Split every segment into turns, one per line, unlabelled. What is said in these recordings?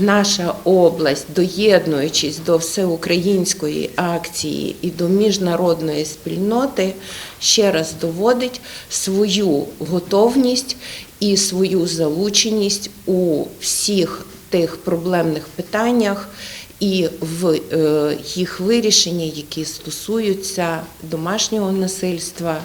наша область, доєднуючись до всеукраїнської акції і до міжнародної спільноти, ще раз доводить свою готовність і свою залученість у всіх тих проблемних питаннях і в е, їх вирішенні, які стосуються домашнього насильства,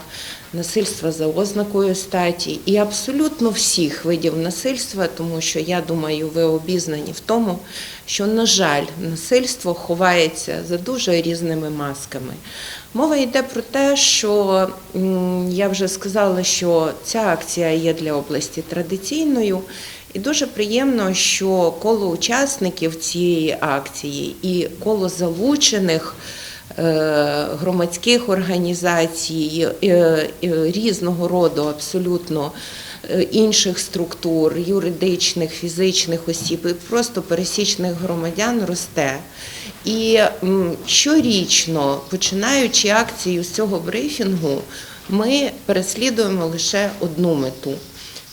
насильства за ознакою статі і абсолютно всіх видів насильства, тому що я думаю, ви обізнані в тому, що, на жаль, насильство ховається за дуже різними масками. Мова йде про те, що я вже сказала, що ця акція є для області традиційною. І дуже приємно, що коло учасників цієї акції і коло залучених е, громадських організацій е, різного роду абсолютно е, інших структур, юридичних, фізичних осіб і просто пересічних громадян росте. І щорічно, починаючи акцію з цього брифінгу, ми переслідуємо лише одну мету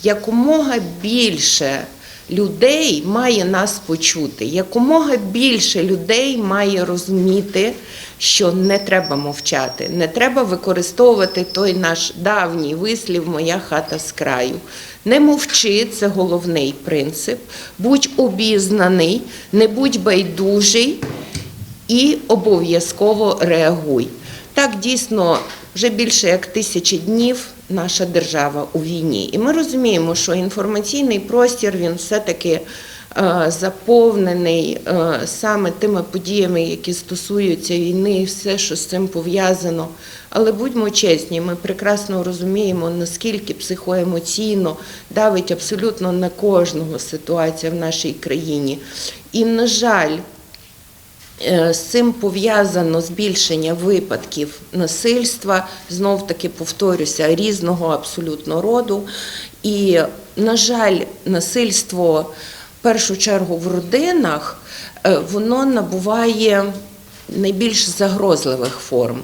якомога більше людей має нас почути, якомога більше людей має розуміти, що не треба мовчати, не треба використовувати той наш давній вислів Моя хата з краю. Не мовчи, це головний принцип. Будь обізнаний, не будь байдужий і обов'язково реагуй. Так дійсно вже більше як тисячі днів наша держава у війні, і ми розуміємо, що інформаційний простір він все-таки е, заповнений е, саме тими подіями, які стосуються війни, і все, що з цим пов'язано. Але будьмо чесні, ми прекрасно розуміємо, наскільки психоемоційно давить абсолютно на кожного ситуація в нашій країні. І, на жаль, З цим пов'язано збільшення випадків насильства, знов таки повторюся, різного абсолютно роду. І, на жаль, насильство в першу чергу в родинах е, воно набуває найбільш загрозливих форм.